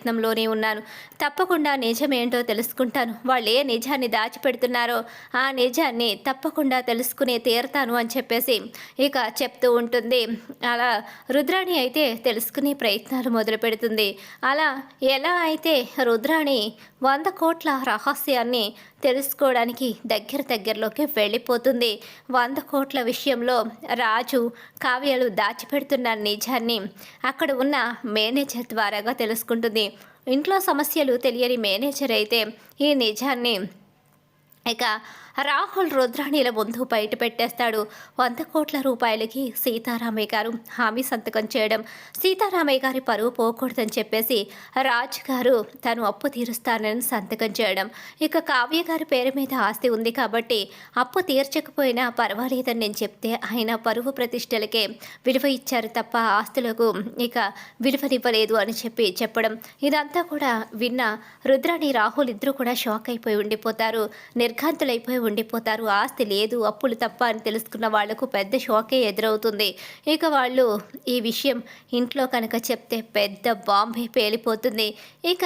ప్రయత్నంలోనే ఉన్నాను. తప్పకుండా నిజమేంటో తెలుసుకుంటాను. వాళ్ళు ఏ నిజాన్ని దాచిపెడుతున్నారో ఆ నిజాన్ని తప్పకుండా తెలుసుకునే తీరతాను అని చెప్పేసి ఇక చెప్తూ ఉంటుంది. అలా రుద్రాణి అయితే తెలుసుకునే ప్రయత్నాలు మొదలు పెడుతుంది. అలా ఎలా అయితే రుద్రాణి వంద కోట్ల రహస్యాన్ని తెలుసుకోవడానికి దగ్గర దగ్గరలోకి వెళ్ళిపోతుంది. వంద కోట్ల విషయంలో రాజు కావ్యాలు దాచిపెడుతున్న నిజాన్ని అక్కడ ఉన్న మేనేజర్ ద్వారాగా తెలుసుకుంటుంది. ఇంట్లో సమస్యలు తెలియని మేనేజర్ అయితే ఈ నిజాన్ని ఇక రాహుల్ రుద్రాణిల ముందు బయట పెట్టేస్తాడు వంద కోట్ల రూపాయలకి సీతారామయ్య గారు. హామీ సంతకం చేయడం సీతారామయ్య గారి పరువు పోకూడదని చెప్పేసి రాజు గారు తను అప్పు తీరుస్తానని సంతకం చేయడం. ఇక కావ్య గారి పేరు మీద ఆస్తి ఉంది కాబట్టి అప్పు తీర్చకపోయినా పర్వాలేదని నేను చెప్తే ఆయన పరువు ప్రతిష్టలకే విలువ ఇచ్చారు తప్ప ఆస్తులకు ఇక విలువనివ్వలేదు అని చెప్పి చెప్పడం. ఇదంతా కూడా విన్న రుద్రాణి రాహుల్ ఇద్దరు కూడా షాక్ అయిపోయి ఉండిపోతారు. నిర్ఘాంతులైపోయి ఉండిపోతారు. ఆస్తి లేదు అప్పులు తప్ప అని తెలుసుకున్న వాళ్ళకు పెద్ద షాకే ఎదురవుతుంది. ఇక వాళ్ళు ఈ విషయం ఇంట్లో కనుక చెప్తే పెద్ద బాంబే పేలిపోతుంది. ఇక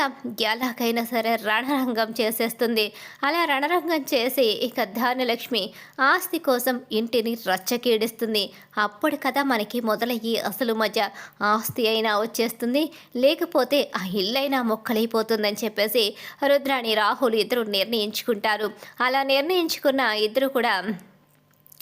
ఎలాగైనా సరే రణరంగం చేసేస్తుంది. అలా రణరంగం చేసి ఇక ధాన్యలక్ష్మి ఆస్తి కోసం ఇంటిని రచ్చకీడిస్తుంది అప్పుడు కదా మనకి మొదలయ్యి అసలు మధ్య ఆస్తి అయినా వచ్చేస్తుంది లేకపోతే ఆ ఇల్లైనా మొక్కలైపోతుందని చెప్పేసి రుద్రాణి రాహుల్ ఇద్దరు నిర్ణయించుకుంటారు. అలా నిర్ణయించుకున్న ఇద్దరు కూడా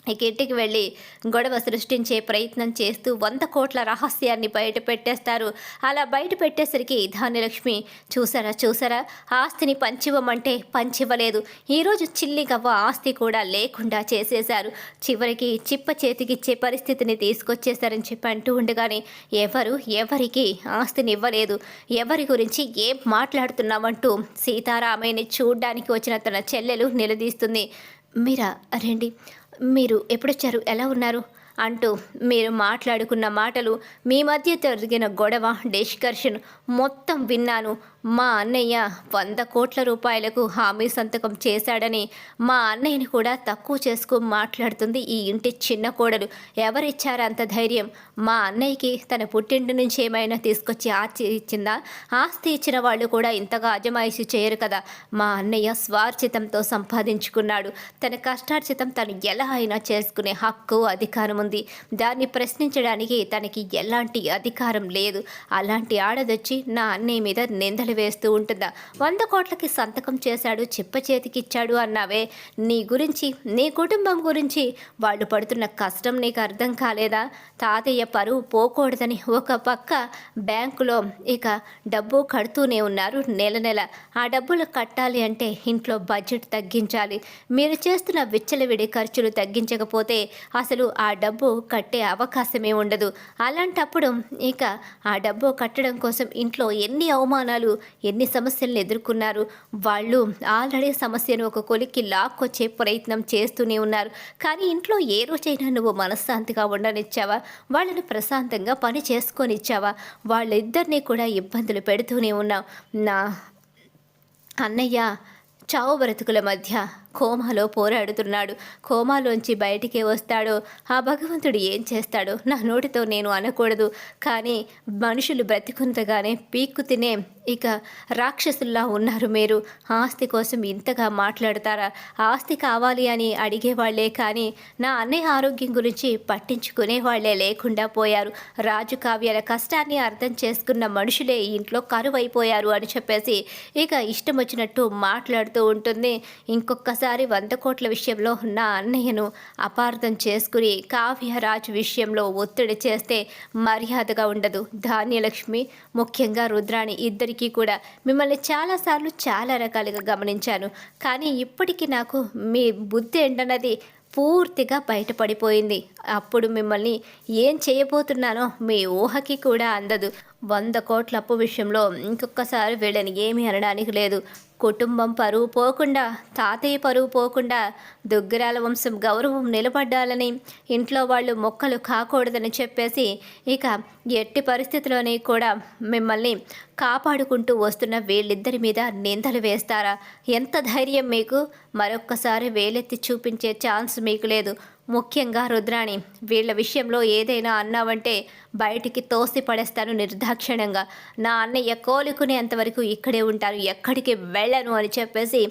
ఇక ఇంటికి వెళ్ళి గొడవ సృష్టించే ప్రయత్నం చేస్తూ వంద కోట్ల రహస్యాన్ని బయట పెట్టేస్తారు. అలా బయట పెట్టేసరికి ధాన్యలక్ష్మి చూసారా చూసారా? ఆస్తిని పంచివ్వమంటే పంచివ్వలేదు. ఈరోజు చిల్లి గవ్వ ఆస్తి కూడా లేకుండా చేసేశారు. చివరికి చిప్ప చేతికిచ్చే పరిస్థితిని తీసుకొచ్చేశారని చెప్పి అంటూ ఉండగానే ఎవరు ఎవరికి ఆస్తిని ఇవ్వలేదు? ఎవరి గురించి ఏం మాట్లాడుతున్నామంటూ సీతారామయ్యని చూడ్డానికి వచ్చిన తన చెల్లెలు నిలదీస్తుంది. మీరా రండి. మీరు ఎప్పుడొచ్చారు? ఎలా ఉన్నారు? అంటూ మీరు మాట్లాడుకున్న మాటలు మీ మధ్య జరిగిన గొడవ డిస్కర్షన్ మొత్తం విన్నాను. మా అన్నయ్య వంద కోట్ల రూపాయలకు హామీ సంతకం చేశాడని మా అన్నయ్యని కూడా తక్కువ చేసుకు మాట్లాడుతుంది ఈ ఇంటి చిన్న కోడలు. ఎవరిచ్చారు అంత ధైర్యం? మా అన్నయ్యకి తన పుట్టింటి నుంచి ఏమైనా తీసుకొచ్చి ఆస్తి ఇచ్చిందా? ఆస్తి ఇచ్చిన వాళ్ళు కూడా ఇంతగా అజమాయిషి చేయరు కదా. మా అన్నయ్య స్వార్జితంతో సంపాదించుకున్నాడు. తన కష్టార్జితం తను ఎలా అయినా చేసుకునే హక్కు అధికారం ఉంది. దాన్ని ప్రశ్నించడానికి తనకి ఎలాంటి అధికారం లేదు. అలాంటి ఆడదొచ్చి నా అన్నయ్య మీద నిందలు వేస్తూ ఉంటుందా? వంద కోట్లకి సంతకం చేశాడు చిప్ప చేతికిచ్చాడు అన్నావే. నీ గురించి నీ కుటుంబం గురించి వాళ్ళు పడుతున్న కష్టం నీకు అర్థం కాలేదా? తాతయ్య పరువు పోకూడదని ఒక పక్క బ్యాంకులో ఇక డబ్బు కడుతూనే ఉన్నారు నెల నెల. ఆ డబ్బులు కట్టాలి అంటే ఇంట్లో బడ్జెట్ తగ్గించాలి. మీరు చేస్తున్న విచ్చలవిడి ఖర్చులు తగ్గించకపోతే అసలు ఆ డబ్బు కట్టే అవకాశమే ఉండదు. అలాంటప్పుడు ఇక ఆ డబ్బు కట్టడం కోసం ఇంట్లో ఎన్ని అవమానాలు ఎన్ని సమస్యలను ఎదుర్కొన్నారు. వాళ్ళు ఆల్రెడీ సమస్యను ఒక కొలిక్కి లాక్కొచ్చే ప్రయత్నం చేస్తూనే ఉన్నారు. కానీ ఇంట్లో ఏ రోజైనా నువ్వు మనశ్శాంతిగా ఉండనిచ్చావా? వాళ్ళని ప్రశాంతంగా పని చేసుకొని ఇచ్చావా వాళ్ళిద్దరినీ కూడా ఇబ్బందులు పెడుతూనే ఉన్నావు. నా అన్నయ్య చావు బ్రతుకుల మధ్య కోమాలో పోరాడుతున్నాడు. కోమాలోంచి బయటికే వస్తాడో ఆ భగవంతుడు ఏం చేస్తాడో నా నోటితో నేను అనకూడదు. కానీ మనుషులు బ్రతికుంతగానే పీక్కు తినే ఇక రాక్షసుల్లా ఉన్నారు మీరు. ఆస్తి కోసం ఇంతగా మాట్లాడతారా? ఆస్తి కావాలి అని అడిగేవాళ్ళే కానీ నా అన్నయ్య ఆరోగ్యం గురించి పట్టించుకునేవాళ్ళే లేకుండా పోయారు. రాజు కావ్యాల కష్టాన్ని అర్థం చేసుకున్న మనుషులే ఇంట్లో కరువైపోయారు అని చెప్పేసి ఇక ఇష్టం వచ్చినట్టు మాట్లాడుతూ ఉంటుంది. ఇంకొకసారి ఒకసారి వంద కోట్ల విషయంలో ఉన్న అన్నయ్యను అపార్థం చేసుకుని కావ్యరాజు విషయంలో ఒత్తిడి చేస్తే మర్యాదగా ఉండదు. ధాన్యలక్ష్మి ముఖ్యంగా రుద్రాణి ఇద్దరికీ కూడా మిమ్మల్ని చాలాసార్లు చాలా రకాలుగా గమనించాను. కానీ ఇప్పటికీ నాకు మీ బుద్ధి ఏంటన్నది పూర్తిగా బయటపడిపోయింది. అప్పుడు మిమ్మల్ని ఏం చేయబోతున్నానో మీ ఊహకి కూడా అందదు. వంద కోట్ల అప్పు విషయంలో ఇంకొకసారి వీళ్ళని ఏమీ అనడానికి లేదు. కుటుంబం పరువు పోకుండా తాతయ్య పరువు పోకుండా దుగ్గరాల వంశం గౌరవం నిలబడ్డాలని ఇంట్లో వాళ్ళు మొక్కలు కాకూడదని చెప్పేసి ఇక ఎట్టి పరిస్థితిలోనే కూడా మిమ్మల్ని కాపాడుకుంటూ వస్తున్న వీళ్ళిద్దరి మీద నిందలు వేస్తారా? ఎంత ధైర్యం మీకు? మరొక్కసారి వేలెత్తి చూపించే ఛాన్స్ మీకు లేదు. ముఖ్యంగా రుద్రాణి వీళ్ళ విషయంలో ఏదైనా అన్నావంటే బయటికి తోసి పడేస్తాను నిర్దాక్షిణ్యంగా. నా అన్నయ్య కోలుకునేంతవరకు ఇక్కడే ఉంటాను ఎక్కడికి వెళ్ళను అని చెప్పేసి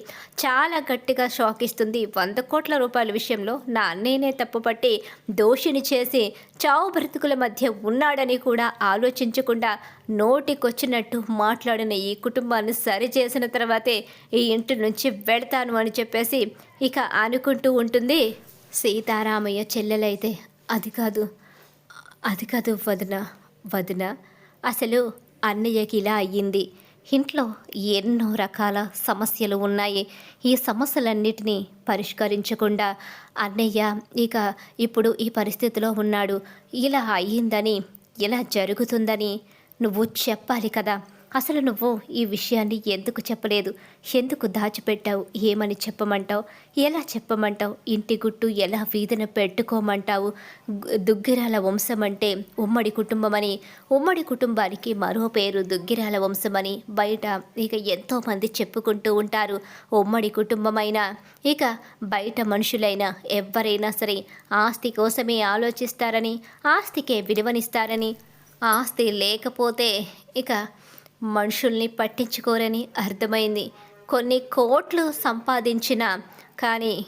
చాలా గట్టిగా షాక్ ఇస్తుంది వంద కోట్ల రూపాయల విషయంలో నా అన్నయ్యనే తప్పుపట్టి దోషిని చేసి చావు బ్రతుకుల మధ్య ఉన్నాడని కూడా ఆలోచించకుండా నోటికొచ్చినట్టు మాట్లాడిన ఈ కుటుంబాన్ని సరిచేసిన తర్వాతే ఈ ఇంటి నుంచి వెళ్తాను అని చెప్పేసి ఇక అనుకుంటూ ఉంటుంది. సీతారామయ్య చెల్లెలైతే అది కాదు అది కాదు వదిన వదిన. అసలు అన్నయ్యకి ఇలా అయ్యింది. ఇంట్లో ఎన్నో రకాల సమస్యలు ఉన్నాయి. ఈ సమస్యలన్నిటినీ పరిష్కరించకుండా అన్నయ్య ఇక ఇప్పుడు ఈ పరిస్థితిలో ఉన్నాడు. ఇలా అయ్యిందని ఇలా జరుగుతుందని నువ్వు చెప్పాలి కదా. అసలు నువ్వు ఈ విషయాన్ని ఎందుకు చెప్పలేదు? ఎందుకు దాచిపెట్టావు? ఏమని చెప్పమంటావు? ఎలా చెప్పమంటావు? ఇంటి గుట్టు ఎలా వీధిన పెట్టుకోమంటావు? దుగ్గిరాల వంశం అంటే ఉమ్మడి కుటుంబం అని ఉమ్మడి కుటుంబానికి మరో పేరు దుగ్గిరాల వంశమని బయట ఇక ఎంతోమంది చెప్పుకుంటూ ఉంటారు. ఉమ్మడి కుటుంబమైనా ఇక బయట మనుషులైనా ఎవరైనా సరే ఆస్తి కోసమే ఆలోచిస్తారని ఆస్తికే విలువనిస్తారని ఆస్తి లేకపోతే ఇక మనుషుల్ని పట్టించుకోరని అర్థమైంది. కొన్ని కోట్లు సంపాదించిన కానీ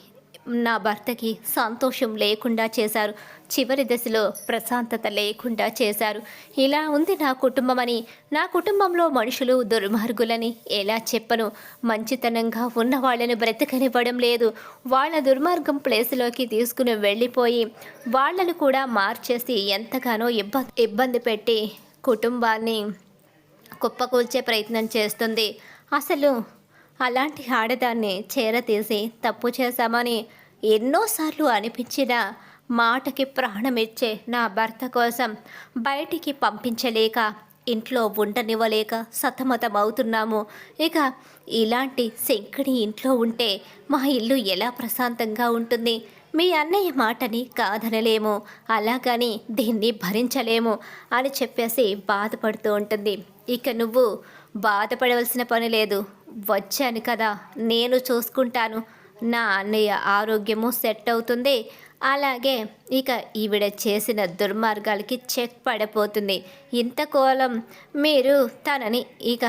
నా భర్తకి సంతోషం లేకుండా చేశారు. చివరి దశలో ప్రశాంతత లేకుండా చేశారు. ఇలా ఉంది నా కుటుంబం అని. నా కుటుంబంలో మనుషులు దుర్మార్గులని ఎలా చెప్పను? మంచితనంగా ఉన్న వాళ్ళని బ్రతకనివ్వడం లేదు. వాళ్ళ దుర్మార్గం ప్లేస్లోకి తీసుకుని వెళ్ళిపోయి వాళ్ళను కూడా మార్చేసి ఎంతగానో ఇబ్బంది ఇబ్బంది పెట్టి కుటుంబాన్ని కుప్పకూల్చే ప్రయత్నం చేస్తుంది. అసలు అలాంటి ఆడదాన్ని చేరతీసి తప్పు చేశామని ఎన్నోసార్లు అనిపించిన మాటకి ప్రాణమిచ్చే నా భర్త కోసం బయటికి పంపించలేక ఇంట్లో ఉండనివ్వలేక సతమతమవుతున్నాము. ఇక ఇలాంటి శంకడి ఇంట్లో ఉంటే మా ఇల్లు ఎలా ప్రశాంతంగా ఉంటుంది? మీ అన్నయ్య మాటని కాదనలేము. అలాగని దీన్ని భరించలేము అని చెప్పేసి బాధపడుతూ ఉంటుంది. ఇక నువ్వు బాధపడవలసిన పని లేదు. వచ్చాను కదా నేను చూసుకుంటాను. నా అన్నయ్య ఆరోగ్యము సెట్ అవుతుంది. అలాగే ఇక ఈవిడ చేసిన దుర్మార్గాలకి చెక్ పడిపోతుంది. ఇంత కోలం మీరు తనని ఇక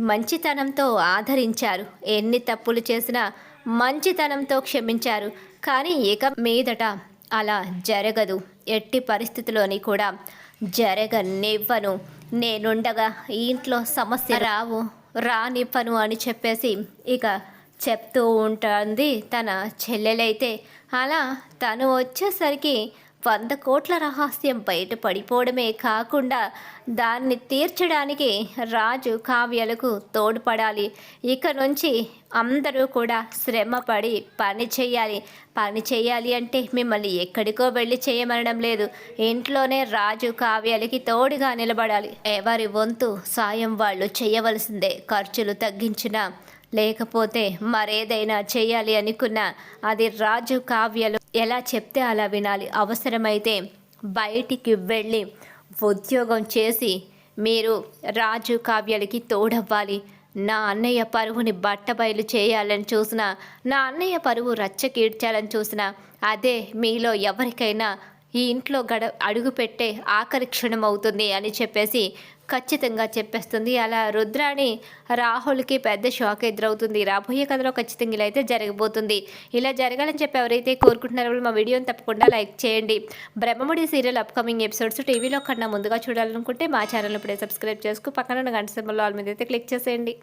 మంచితనంతో ఆదరించారు. ఎన్ని తప్పులు చేసినా మంచితనంతో క్షమించారు. కానీ ఇక మీదట అలా జరగదు. ఎట్టి పరిస్థితిలోని కూడా జరగనివ్వను. నేనుండగా ఈ ఇంట్లో సమస్య రావు రానివ్వను అని చెప్పేసి ఇక చెప్తూ ఉంటుంది తన చెల్లెలైతే. అలా తను వచ్చేసరికి వంద కోట్ల రహస్యం బయట పడిపోవడమే కాకుండా దాన్ని తీర్చడానికి రాజు కావ్యాలకు తోడ్పడాలి. ఇక నుంచి అందరూ కూడా శ్రమపడి పని చేయాలి. పని చేయాలి అంటే మిమ్మల్ని ఎక్కడికో వెళ్ళి చేయమనడం లేదు. ఇంట్లోనే రాజు కావ్యాలకి తోడుగా నిలబడాలి. ఎవరి వంతు సాయం వాళ్ళు చేయవలసిందే. ఖర్చులు తగ్గించిన లేకపోతే మరేదైనా చేయాలి అనుకున్నా అది రాజు కావ్యలు ఎలా చెప్తే అలా వినాలి. అవసరమైతే బయటికి వెళ్ళి ఉద్యోగం చేసి మీరు రాజు కావ్యాలకి తోడవ్వాలి. నా అన్నయ్య పరువుని బట్టబయలు చేయాలని చూసిన నా అన్నయ్య పరువు రచ్చకీడ్చాలని చూసిన అదే మీలో ఎవరికైనా ఈ ఇంట్లో గడ అడుగుపెట్టే ఆఖరి క్షణం అవుతుంది అని చెప్పేసి ఖచ్చితంగా చెప్పేస్తుంది. అలా రుద్రాణి రాహుల్కి పెద్ద షాక్ ఎదురవుతుంది. రాబోయే కథలో ఖచ్చితంగా ఇలా అయితే జరగబోతుంది. ఇలా జరగాలని చెప్పి ఎవరైతే కోరుకుంటున్నారో మా వీడియోని తప్పకుండా లైక్ చేయండి. బ్రహ్మముడి సీరియల్ అప్కమింగ్ ఎపిసోడ్స్ టీవీలో కన్నా ముందుగా చూడాలనుకుంటే మా ఛానల్ ఇప్పుడే సబ్స్క్రైబ్ చేసుకు పక్కన గంట సింబల్ ఆల్ మీద అయితే క్లిక్ చేసేయండి.